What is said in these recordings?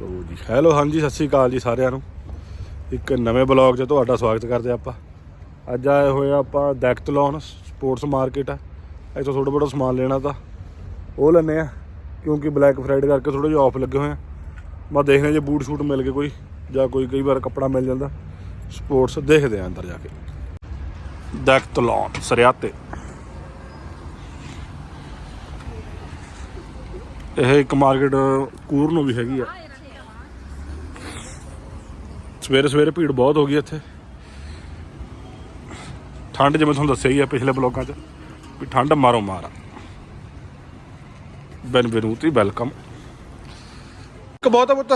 ਲਓ ਜੀ। ਹੈਲੋ, ਹਾਂਜੀ, ਸਤਿ ਸ਼੍ਰੀ ਅਕਾਲ ਜੀ ਸਾਰਿਆਂ ਨੂੰ। ਇੱਕ ਨਵੇਂ ਬਲੌਗ 'ਚ ਤੁਹਾਡਾ ਸਵਾਗਤ ਕਰਦੇ ਆਪਾਂ। ਅੱਜ ਆਏ ਹੋਏ ਆ ਆਪਾਂ ਡੈਕਤਲੋਨ ਸਪੋਰਟਸ ਮਾਰਕੀਟ ਆ। ਇੱਥੋਂ ਥੋੜਾ ਬੜਾ ਸਮਾਨ ਲੈਣਾ ਤਾਂ ਉਹ ਲੈਣੇ ਆ ਕਿਉਂਕਿ ਬਲੈਕ ਫਰਾਈਡੇ ਕਰਕੇ ਥੋੜੇ ਜਿਹਾ ਆਫ ਲੱਗੇ ਹੋਏ ਆ। ਮੈਂ ਦੇਖਦੇ ਜੇ ਬੂਟ ਸ਼ੂਟ ਮਿਲ ਗਏ ਕੋਈ, ਜਾਂ ਕੋਈ ਕਈ ਵਾਰ ਕੱਪੜਾ ਮਿਲ ਜਾਂਦਾ। ਸਪੋਰਟਸ ਦੇਖਦੇ ਆ ਅੰਦਰ ਜਾ ਕੇ। ਡੈਕਤਲੋਨ ਸਰਿਆਤੇ। ਇਹ ਇੱਕ ਮਾਰਕੀਟ ਕੂਰ ਨੂੰ ਵੀ ਹੈਗੀ ਆ। ਸਵੇਰੇ ਸਵੇਰੇ ਭੀੜ ਬਹੁਤ ਹੋ ਗਈ ਇੱਥੇ। ਠੰਡ ਜਿਵੇਂ ਤੁਹਾਨੂੰ ਦੱਸਿਆ ਹੀ ਆ ਪਿਛਲੇ ਬਲੋਕਾਂ 'ਚ, ਵੀ ਠੰਡ ਮਾਰੋ ਮਾਰ। ਬੈਨਵਨੂਤੀ ਵੈਲਕਮ ਇੱਕ ਬਹੁਤ ਆ ਪੁੱਤ।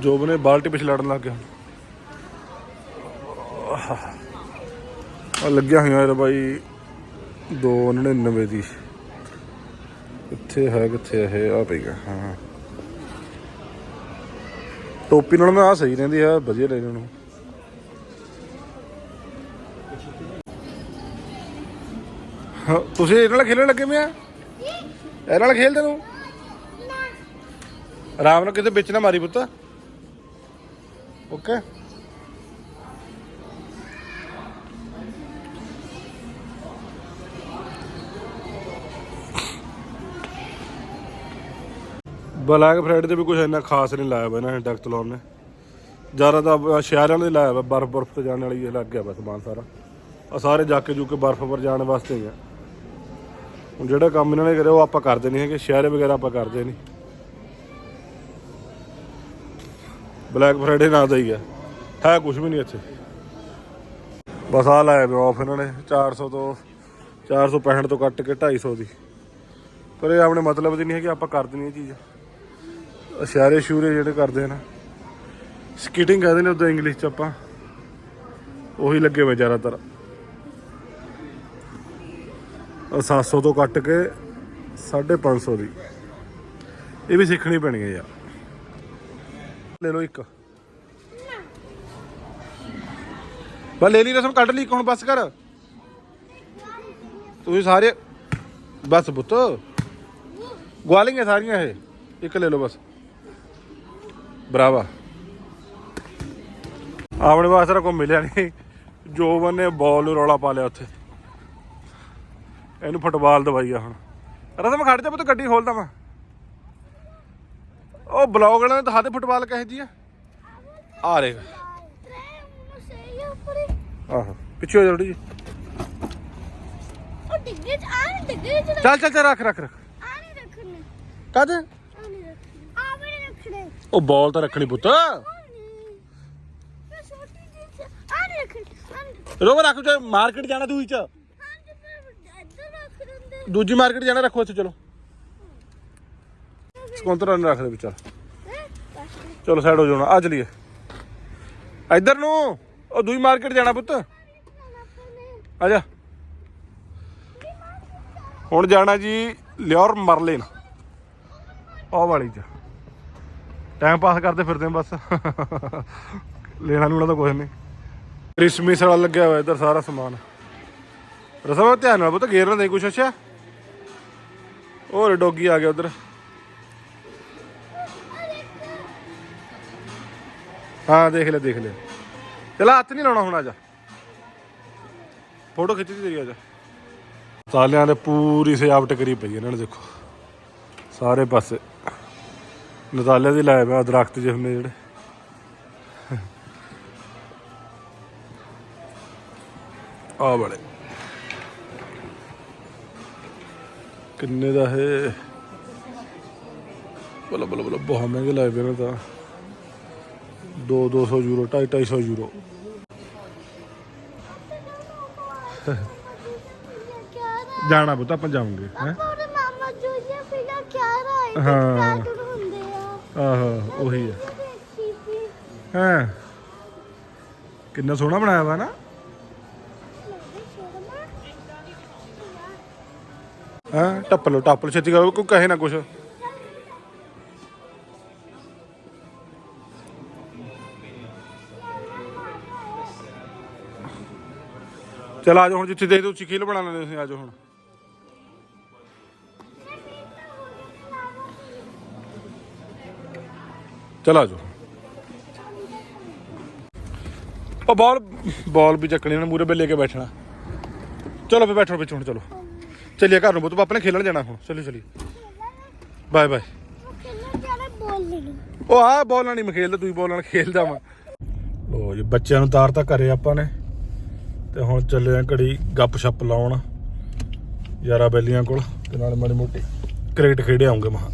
ਜੋਬ ਨੇ ਬਾਲਟੀ ਪਿਛ ਲੜਨ ਲੱਗ ਗਿਆ। ਆ ਲੱਗਿਆ ਹੋਇਆ ਯਾਰ ਬਾਈ 299 ਦੀ। ਕਿੱਥੇ ਹੈ ਕਿੱਥੇ ਇਹ? ਆ ਪਈਗਾ ਹਾਂ। ਟੋਪੀ ਨਾਲ ਮੈਂ ਆ ਸਹੀ ਰਹਿੰਦੀ ਆ ਵਧੀਆ ਲੈ ਨੂੰ ਤੁਸੀਂ ਇਹਨਾਂ ਨਾਲ ਖੇਲਣ ਲੱਗੇ ਮੈਂ ਇਹਨਾਂ ਨਾਲ ਖੇਲਦੇ ਨੂੰ। ਆਰਾਮ ਨਾਲ ਕਿਤੇ ਵਿੱਚ ਨਾ ਮਾਰੀ ਪੁੱਤ। ਓਕੇ ਬਲੈਕ ਫਰਾਈਡੇ ਤੇ ਵੀ ਕੁਝ ਇੰਨਾ ਖਾਸ ਨਹੀਂ ਲਾਇਆ ਵਾ ਇਹਨਾਂ ਨੇ ਡੈਕਤਲੋਨ ਨੇ। ਜ਼ਿਆਦਾ ਤਾਂ ਸ਼ਹਿਰਾਂ ਦੇ ਲਾਇਆ ਵਾ, ਬਰਫ਼ ਬਰਫ਼ ਤੇ ਜਾਣ ਵਾਲੀ ਇਹ ਲੱਗ ਗਿਆ ਵਾ ਸਮਾਨ ਸਾਰਾ। ਆ ਸਾਰੇ ਜਾ ਕੇ ਜੂ ਬਰਫ਼ ਪਰ ਜਾਣ ਵਾਸਤੇ ਹੀ ਆ। ਹੁਣ ਜਿਹੜਾ ਕੰਮ ਇਹਨਾਂ ਨੇ ਕਰਿਆ ਉਹ ਆਪਾਂ ਕਰਦੇ ਨਹੀਂ ਹੈਗੇ, ਸ਼ਹਿਰ ਵਗੈਰਾ ਆਪਾਂ ਕਰਦੇ ਨਹੀਂ। ਬਲੈਕ ਫਰਾਈਡੇ ਨਾਂ ਦਾ ਹੀ ਆ। ਹੈ ਕੁਝ ਵੀ ਨਹੀਂ ਇੱਥੇ। ਬਸ ਆ ਲਾਇਆ ਵਾ ਆਫ ਇਹਨਾਂ ਨੇ 400 ਤੋਂ 465 ਤੋਂ ਕੱਟ ਕੇ 250 ਦੀ। ਪਰ ਇਹ ਆਪਣੇ ਮਤਲਬ ਦੀ ਨਹੀਂ ਹੈ ਕਿ ਆਪਾਂ ਕਰਦੇ ਨਹੀਂ ਇਹ ਚੀਜ਼। ਇਸ਼ਾਰੇ ਸ਼ੂਰੇ ਜਿਹੜੇ ਕਰਦੇ ਨਾ ਸਕਿਟਿੰਗ ਕਹਿੰਦੇ ਨੇ ਉਦੋਂ ਇੰਗਲਿਸ਼ ਚ ਆਪਾਂ, ਉਹੀ ਲੱਗੇ ਹੋਏ ਜ਼ਿਆਦਾਤਰ। ਉਹ 700 ਤੋਂ ਕੱਟ ਕੇ 550 ਦੀ। ਇਹ ਵੀ ਸਿੱਖਣੀ ਪੈਣੀ ਹੈ ਯਾਰ। ਲੈ ਲਓ ਇੱਕ। ਬਸ ਲੈ ਲਈ ਰਸਮ, ਕੱਢ ਲਈ ਹੁਣ ਬਸ ਕਰ। ਤੁਸੀਂ ਸਾਰੇ, ਬਸ ਪੁੱਤ। ਗਵਾਲੀਆਂ ਸਾਰੀਆਂ ਇਹ। ਇੱਕ ਲੈ ਲਓ ਬਸ। ਬਰਾਵਾ। ਆਪਣੇ ਵਾਸਤੇ ਕੋਈ ਮਿਲਿਆ ਨਹੀਂ। ਜੋਬਨ ਨੇ ਬਾਲ ਨੂੰ ਰੌਲਾ ਪਾ ਲਿਆ ਉੱਥੇ। ਇਹਨੂੰ ਫੁੱਟਬਾਲ ਦਵਾਈ ਆ ਹੁਣ। ਰਸਮ ਖੜ ਜਾ ਪੁੱਤ ਗੱਡੀ ਖੋਲਦਾ ਮੈਂ। ਉਹ ਬਲੌਗ ਵਾਲਿਆਂ ਨੇ ਤਾਂ ਹੱਥ ਫੁੱਟਬਾਲ ਕਹੇ ਜੀ ਆ। ਆ ਰੇ ਆਹੋ ਪਿੱਛੇ ਹੋ ਜਲਦੀ ਜੀ ਚੱਲ ਚੱਲ ਚੱਲ ਰੱਖ ਰੱਖ ਰੱਖ। ਕਦ ਉਹ ਬਾਲ ਤਾਂ ਰੱਖਣੀ ਪੁੱਤ। ਰੋਗ ਰੱਖ ਜਾ ਮਾਰਕੀਟ ਜਾਣਾ ਦੂਈ ਚ ਦੂਜੀ ਮਾਰਕੀਟ ਜਾਣਾ ਰੱਖੋ ਇੱਥੇ ਚਲੋ। ਸਕੁੰਤਰਾ ਨੂੰ ਰੱਖ ਦੇ ਵਿੱਚ, ਚਲੋ। ਸਾਈਡ ਹੋ ਜਾਣਾ, ਆ ਚਲੀਏ। ਇੱਧਰ ਨੂੰ, ਉਹ ਦੂਜੀ ਮਾਰਕੀਟ ਜਾਣਾ ਪੁੱਤ। ਆ ਜਾ। ਹੁਣ ਜਾਣਾ ਜੀ, ਲਿਓਰ ਮਰਲਿਨ। ਉਹ ਵਾਲੀ ਚ। ਟਾਈਮ ਪਾਸ ਕਰਦੇ ਫਿਰਦੇ ਹਾਂ ਬਸ। ਲੈਣਾ ਲੂਣਾ ਤਾਂ ਕੁਝ ਨਹੀਂ। ਕ੍ਰਿਸਮਸ ਵਾਲਾ ਲੱਗਿਆ ਹੋਇਆ ਇੱਧਰ ਸਾਰਾ ਸਮਾਨ। ਰਸਮ ਧਿਆਨ ਨਾਲ ਪੁੱਤ, ਗੇਰ ਨਾ ਦੇ ਕੁਛ, ਅੱਛਾ? ਹੋਰ ਡੋਗੀ ਆ ਗਿਆ ਉਧਰ। ਹਾਂ, ਦੇਖ ਲੈ ਦੇਖ ਲੈ। ਚਲਾ, ਹੱਥ ਨਹੀਂ ਲਾਉਣਾ ਹੁਣ ਆ ਜਾ ਫੋਟੋ ਖਿੱਚੀ ਤੇਰੀ ਆ ਜਾ ਸਾਲਿਆਂ ਦੇ ਪੂਰੀ ਸਜਾਵਟ ਕਰੀ ਪਈ ਇਹਨਾਂ ਨੇ ਦੇਖੋ। ਸਾਰੇ ਪਾਸੇ। ਨਤਾਲੇ ਦੇ ਲਾਏ ਪਿਆ ਦਰਖਤ ਜਿਹੇ ਹੁੰਦੇ ਜਿਹੜੇ। ਆ ਬੜੇ ਕਿੰਨੇ ਦਾ ਹੈ ਬਲਾ ਬਲਾ ਬਲਾ ਬਹੁਤ ਮਹਿੰਗੇ ਲਾਏ ਪਏ ਨੇ ਤਾਂ। 2 200 ਯੂਰੋ 2.5 250 ਯੂਰੋ। ਜਾਣਾ ਪੁੱਤ ਆਪਾਂ ਜਾਵਾਂਗੇ ਹੈ? ਹਾਂ। ਆਹੋ, ਉਹੀ ਹੈ ਹਾਂ? ਕਿੰਨਾ ਸੋਹਣਾ ਬਣਾਇਆ ਵਾ ਨਾ? ਹਾਂ? ਟੱਪ ਲਓ ਟੱਪ ਲਓ, ਛੇਤੀ ਕਰੋ, ਕੋਈ ਕਹੇ ਨਾ ਕੁਛ। ਚਲ ਆ ਹੁਣ, ਜਿੱਥੇ ਦੇਖਦੇ ਤੁਸੀਂ, ਖੇਲ ਬਣਾ ਲੈਂਦੇ ਤੁਸੀਂ, ਆ ਹੁਣ। ਚਲਾ ਆ ਜਾਓ। ਉਹ ਬਾਲ ਬਾਲ ਵੀ ਚੱਕਣੀ ਨਾ ਮੂਰੇ ਬੇ ਕੇ ਬੈਠਣਾ। ਚਲੋ ਫੇ ਬੈਠੋ ਵਿੱਚ ਹੁਣ, ਚਲੋ। ਚੱਲੀਏ ਘਰ ਨੂੰ ਬੁੱਤ ਪਾਪਾ ਨੇ ਖੇਲਣ ਜਾਣਾ ਹੁਣ। ਚਲੋ ਚਲੀ ਬਾਏ ਬਾਏ। ਉਹ ਜ਼ਿਆਦਾ ਬੋਲ ਨਾਲ ਉਹ ਨਹੀਂ ਮੈਂ ਖੇਲਦਾ, ਤੂੰ ਬੋਲ ਨਾਲ ਖੇਲਦਾ ਮੈਂ ਲੋ ਜੀ, ਬੱਚਿਆਂ ਨੂੰ ਤਾਰ ਤਾਂ ਘਰੇ ਆਪਾਂ ਨੇ। ਤੇ ਹੁਣ ਚੱਲੇ ਆ ਘੜੀ ਗੱਪ ਛੱਪ ਲਾਉਣ। ਯਾਰਾ ਬੈਲੀਆਂ ਕੋਲ, ਤੇ ਨਾਲ ਮਾੜੀ ਮੋਟੀ ਕ੍ਰਿਕਟ ਖੇਡੇ ਆਉਂਗੇ ਮਹਾ।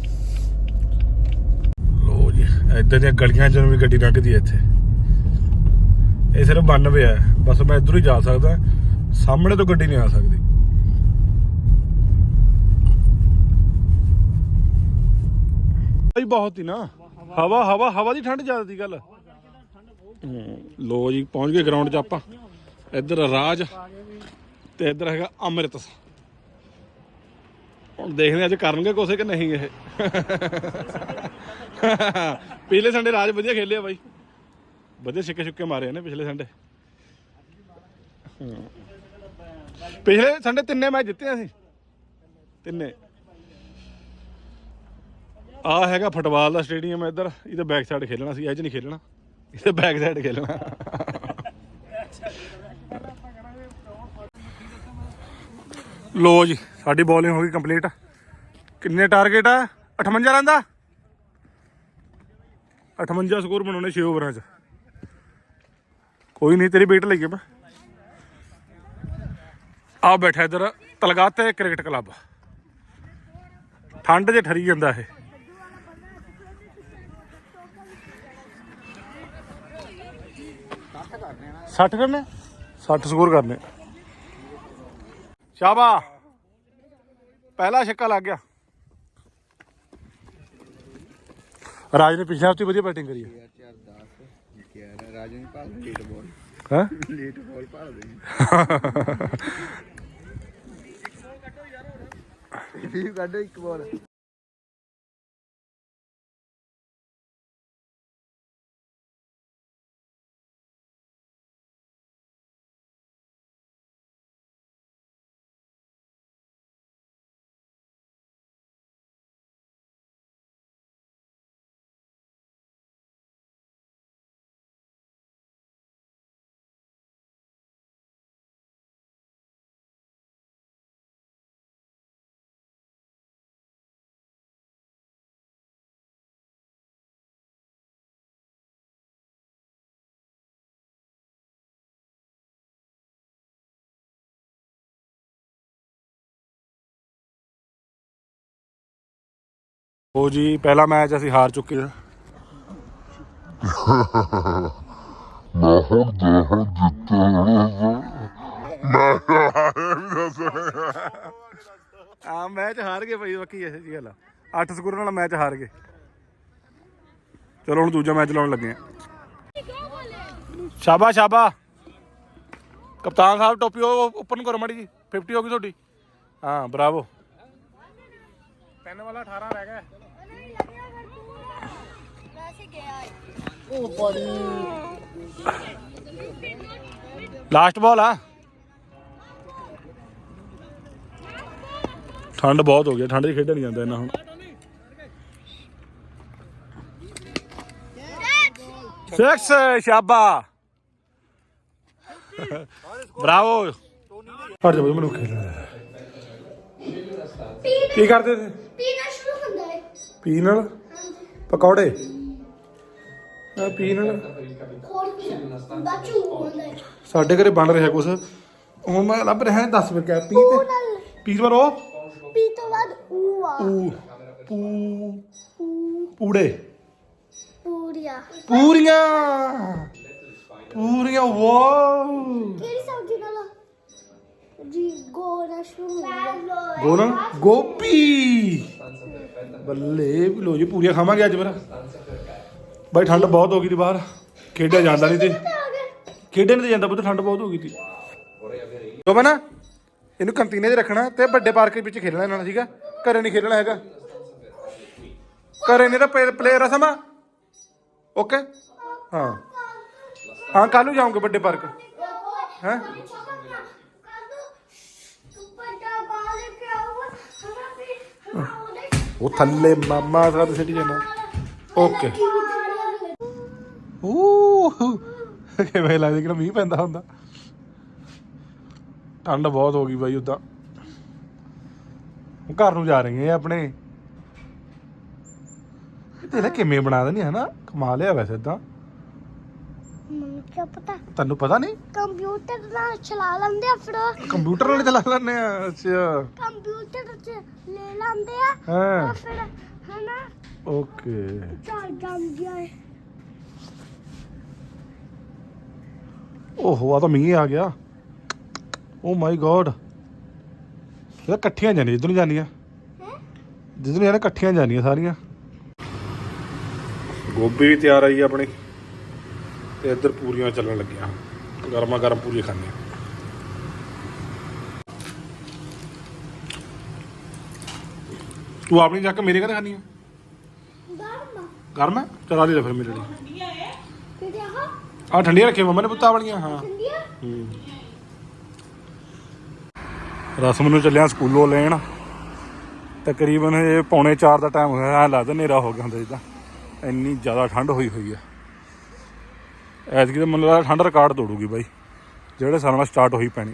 ਲੋ ਦੀਆਂ ਗਲੀਆਂ 'ਚ ਵੀ ਗੱਡੀ ਲੰਘਦੀ ਹੈ ਇੱਥੇ। ਇਹ ਸਿਰਫ 92 ਹੈ ਬਸ ਮੈਂ ਇੱਧਰ ਹੀ ਜਾ ਸਕਦਾ। ਸਾਹਮਣੇ ਤੋਂ ਗੱਡੀ ਨਹੀਂ ਆ ਸਕਦੀ। ਭਾਈ ਬਹੁਤ ਹੀ ਨਾ। ਹਵਾ ਹਵਾ ਹਵਾ ਦੀ ਠੰਡ ਜ਼ਿਆਦਾ ਦੀ ਗੱਲ। ਲੋ ਜੀ, ਪਹੁੰਚ ਗਏ ਗਰਾਊਂਡ 'ਚ ਆਪਾਂ। ਇੱਧਰ ਰਾਜ ਤੇ ਇੱਧਰ ਹੈਗਾ ਅੰਮ੍ਰਿਤ ਹੁਣ ਦੇਖਦੇ ਹਾਂ ਅੱਜ ਕਰਨਗੇ ਕੋਸੇ ਕਿ ਨਹੀਂ ਇਹ। ਪਿਛਲੇ ਸੰਡੇ ਰਾਜ ਵਧੀਆ ਖੇਲਿਆ ਬਾਈ। ਵਧੀਆ ਛਿੱਕੇ ਛੁੱਕੇ ਮਾਰੇ ਨੇ ਪਿਛਲੇ ਸੰਡੇ। ਪਿਛਲੇ ਸੰਡੇ ਤਿੰਨੇ ਮੈਚ ਜਿੱਤੇ ਅਸੀਂ। ਤਿੰਨੇ। ਆ ਹੈਗਾ ਫੁੱਟਬਾਲ ਦਾ ਸਟੇਡੀਅਮ ਇੱਧਰ। ਇਹਦੇ ਬੈਕ ਸਾਈਡ ਖੇਲਣਾ ਸੀ, ਇਹ 'ਚ ਨਹੀਂ ਖੇਲਣਾ। ਇਹਦੇ ਬੈਕ ਸਾਈਡ ਖੇਲਣਾ। ਲੋ ਜੀ, ਸਾਡੀ ਬੋਲਿੰਗ ਹੋ ਗਈ ਕੰਪਲੀਟ ਕਿੰਨੇ ਟਾਰਗੇਟ ਆ? 58 ਰਨ ਦਾ? 58 ਸਕੋਰ ਬਣਾਉਣੇ 6 ਓਵਰਾਂ 'ਚ। ਕੋਈ ਨਹੀਂ, ਤੇਰੀ ਵਿਕਟ ਲਈਏ ਮੈਂ ਆ ਬੈਠਾ ਇੱਧਰ, ਤਲਗਾਤੇ ਕ੍ਰਿਕਟ ਕਲੱਬ। ਠੰਡ 'ਚ ਠਰੀ ਜਾਂਦਾ ਇਹ। ਸੱਠ ਕਰਨੇ? 60 ਸਕੋਰ ਕਰਨੇ। ਸ਼ਾਬਾ ਪਹਿਲਾ ਛੱਕਾ ਲੱਗ ਗਿਆ। ਰਾਜ ਨੇ ਪਿਛਲੇ ਹਫ਼ਤੇ ਵਧੀਆ ਬੈਟਿੰਗ ਕਰੀ ਹੈ ਚਾਰ 10 11 ਰਾਜਨ ਪਾਲ ਲੇਟ ਬਾਲ ਹੈ? ਲੇਟ ਬਾਲ ਪਾਲ ਦੇ ਵੀ ਕੱਢੋ ਇੱਕ ਬਾਲ ਉਹ ਜੀ ਪਹਿਲਾ ਮੈਚ ਅਸੀਂ ਹਾਰ ਚੁੱਕੇ ਹਾਂ। ਆ ਮੈਚ ਹਾਰ ਗਏ ਭਾਈ ਬਾਕੀ ਇਹ ਜੀ ਗੱਲ ਆ। 8 ਸਕੋਰ ਨਾਲ ਮੈਚ ਹਾਰ ਗਏ। ਚਲੋ ਹੁਣ ਦੂਜਾ ਮੈਚ ਲਾਉਣ ਲੱਗੇ ਆ ਸ਼ਾਬਾ ਸ਼ਾਬਾ ਕਪਤਾਨ ਸਾਹਿਬ ਟੋਪੀ ਉਹ ਉੱਪਰ ਨੂੰ ਕਰੋ ਮਾੜੀ ਜੀ 50 ਹੋ ਗਈ ਤੁਹਾਡੀ। ਹਾਂ ਬਰਾਵੋ। ਤਿੰਨ ਵਾਲਾ 18 ਰਹਿ ਗਿਆ। ਵੈਸੇ ਗਿਆ ਲਾਸਟ ਬਾਲ ਆ। ਠੰਡ ਬਹੁਤ ਹੋ ਗਈ ਠੰਡ 'ਚ ਖੇਡਣ ਨਹੀਂ ਜਾਂਦਾ ਇੰਨਾ ਹੁਣ। ਸਿਕਸ ਸ਼ਾਬਾ। ਬਰਾਵੋ। ਹਟ ਜਾ ਮੈਨੂੰ ਖੇਡਣਾ। ਕੀ ਕਰਦੇ ਸੀ ਪੀ ਨਾਲ? ਪਕੌੜੇ? ਆ ਪੀ ਨਾਲ। ਸਾਡੇ ਘਰੇ ਬਣ ਰਿਹਾ ਕੁਛ। ਹੁਣ ਮੈਂ ਲੱਭ ਰਿਹਾ 10 ਮਿੰਟ ਪੀ ਤੇ ਪੀ ਤੋਂ ਬਾਅਦ ਉਹ? ਆ। ਪੂ ਪੂ। ਪੂੜੇ। ਪੂਰੀਆ। ਪੂਰੀਆਂ। ਪੂਰੀਆਂ ਵਾਓ। ਕਿਹੜੀ ਜੀ ਗੋਣਾ ਗੋਨਾ ਗੋਪੀ। ਬੱਲੇ ਵੀ ਲੋ ਜੀ, ਪੂਰੀਆਂ ਖਾਵਾਂਗੇ ਅੱਜ ਫਿਰ। ਬਾਈ, ਠੰਡ ਬਹੁਤ ਹੋ ਗਈ ਦੀ ਬਾਹਰ। ਖੇਡਿਆ ਜਾਂਦਾ ਨਹੀਂ ਤੇ। ਆ ਗਏ ਖੇਡਣ ਨਹੀਂ ਜਾਂਦਾ ਪੁੱਤ, ਠੰਡ ਬਹੁਤ ਹੋ ਗਈ ਸੀ ਤੋਬਾ ਨਾ ਇਹਨੂੰ ਕੰਟੀਨੇ 'ਚ ਰੱਖਣਾ ਤੇ ਵੱਡੇ ਪਾਰਕ ਵਿੱਚ ਖੇਡਣਾ ਇਹਨਾਂ ਨੇ, ਠੀਕ ਆ? ਘਰੇ ਨਹੀਂ ਖੇਡਣਾ ਹੈਗਾ। ਘਰੇ ਨਹੀਂ ਤਾਂ ਪਲੇਅਰ ਆ ਸਮਾ। ਓਕੇ? ਹਾਂ। ਹਾਂ ਕੱਲ ਨੂੰ ਜਾਉਂਗੇ ਵੱਡੇ ਪਾਰਕ। ਹੈਂ? ਉਹ ਥੱਲੇ ਮਾਮਾ ਸਾਡਾ ਸਿਟੀ ਜਾਣਾ ਓਕੇ। ਊ ਕਿਵੇਂ ਲੱਗਦਾ ਕਿ ਮੀਂਹ ਪੈਂਦਾ ਹੁੰਦਾ। ਠੰਡ ਬਹੁਤ ਹੋ ਗਈ ਬਾਈ ਉਦਾਂ। ਘਰ ਨੂੰ ਜਾ ਰਹੇ ਆ ਆਪਣੇ। ਇਹ ਤੇਰਾ ਕਿਵੇਂ ਬਣਾ ਦੇਣੀ ਹੈ ਨਾ ਕਮਾਲ ਆ ਵੈਸੇ ਤਾਂ। ਪਤਾ? ਤੈਨੂੰ ਪਤਾ ਨਹੀਂ? ਕੰਪਿਊਟਰ ਨਾਲ ਚਲਾ ਲੈਂਦੇ ਆ ਫਿਰ। ਕੰਪਿਊਟਰ ਨਾਲ ਚਲਾ ਲੈਣੇ ਆ ਅੱਛਾ। ਕੰਪਿਊਟਰ ਚ ਲੈ ਲੈਂਦੇ ਆ ਹਾਂ। ਤਾਂ ਫਿਰ ਹਨਾ? ਓਕੇ। ਚੱਲ ਜਾਂਦੀਆਂ ਏ ਓਹੋ ਆ ਤਾਂ ਮੀਂਹ ਆ ਗਿਆ। Oh my God. ਇਹ ਇਕੱਠੀਆਂ ਜਾਂਦੀਆਂ ਨੂੰ ਜਾਂਦੀਆਂ ਨੂੰ ਜਾਣਾ ਇਕੱਠੀਆਂ ਜਾਂਦੀਆਂ ਸਾਰੀਆਂ। ਗੋਭੀ ਵੀ ਤਿਆਰ ਆਈ ਆਪਣੀ। ਤੇ ਇੱਧਰ ਪੂਰੀਆਂ ਚੱਲਣ ਲੱਗੀਆਂ। ਗਰਮਾ ਗਰਮ ਪੂਰੀ ਖਾਣੇ ਤੂੰ ਆਪਣੀ ਜਾ ਕੇ ਮੇਰੇ ਘਰੇ ਖਾਣੀ ਆ? ਗਰਮ ਗਰਮ ਹੈ ਚਲਾ ਲੈ ਫਿਰ ਮੇਰੇ ਲਈ। ਆ? ਠੰਡੀਆਂ ਰੱਖੀਆਂ ਮੰਮਾ ਨੇ ਪੁੱਤਾਂ ਵਾਲੀਆਂ ਹਾਂ। ਰਸਮ ਨੂੰ ਚੱਲਿਆ ਸਕੂਲੋਂ ਲੈਣ। ਤਕਰੀਬਨ ਇਹ ਪੌਣੇ 4 ਦਾ ਟਾਈਮ ਹੋਇਆ ਲੱਗਦਾ ਹਨੇਰਾ ਹੋ ਗਿਆ ਹੁੰਦਾ ਜਿੱਦਾਂ। ਇੰਨੀ ਜ਼ਿਆਦਾ ਠੰਡ ਹੋਈ ਹੋਈ ਹੈ ਐਤਕੀ ਤਾਂ ਮੈਨੂੰ ਲੱਗਦਾ ਠੰਡ ਰਿਕਾਰਡ ਤੋੜੂਗੀ ਬਾਈ। ਜਿਹੜੇ ਸਾਲ ਨਾਲ ਸਟਾਰਟ ਹੋਈ ਪੈਣੀ।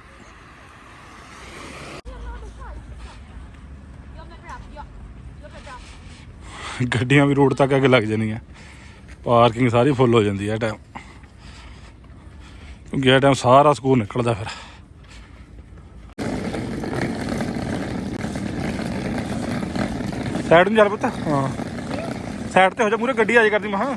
ਗੱਡੀਆਂ ਵੀ ਰੋਡ ਤੱਕ ਕੇ ਲੱਗ ਜਾਂਦੀਆਂ ਪਾਰਕਿੰਗ ਸਾਰੀ ਫੁੱਲ ਹੋ ਜਾਂਦੀ ਹੈ ਟਾਈਮ ਕਿਉਂਕਿ ਇਹ ਟਾਈਮ ਸਾਰਾ ਸਕੂਲ ਨਿਕਲਦਾ ਫਿਰ। ਸਾਈਡ ਨੂੰ ਚੱਲ ਪੁੱਤ। ਹਾਂ। ਸਾਈਡ ਤੇ ਹੋ ਜਾ ਮੂਰੇ ਗੱਡੀ ਆ ਜਾ ਕਰਦੀ ਮਹਾ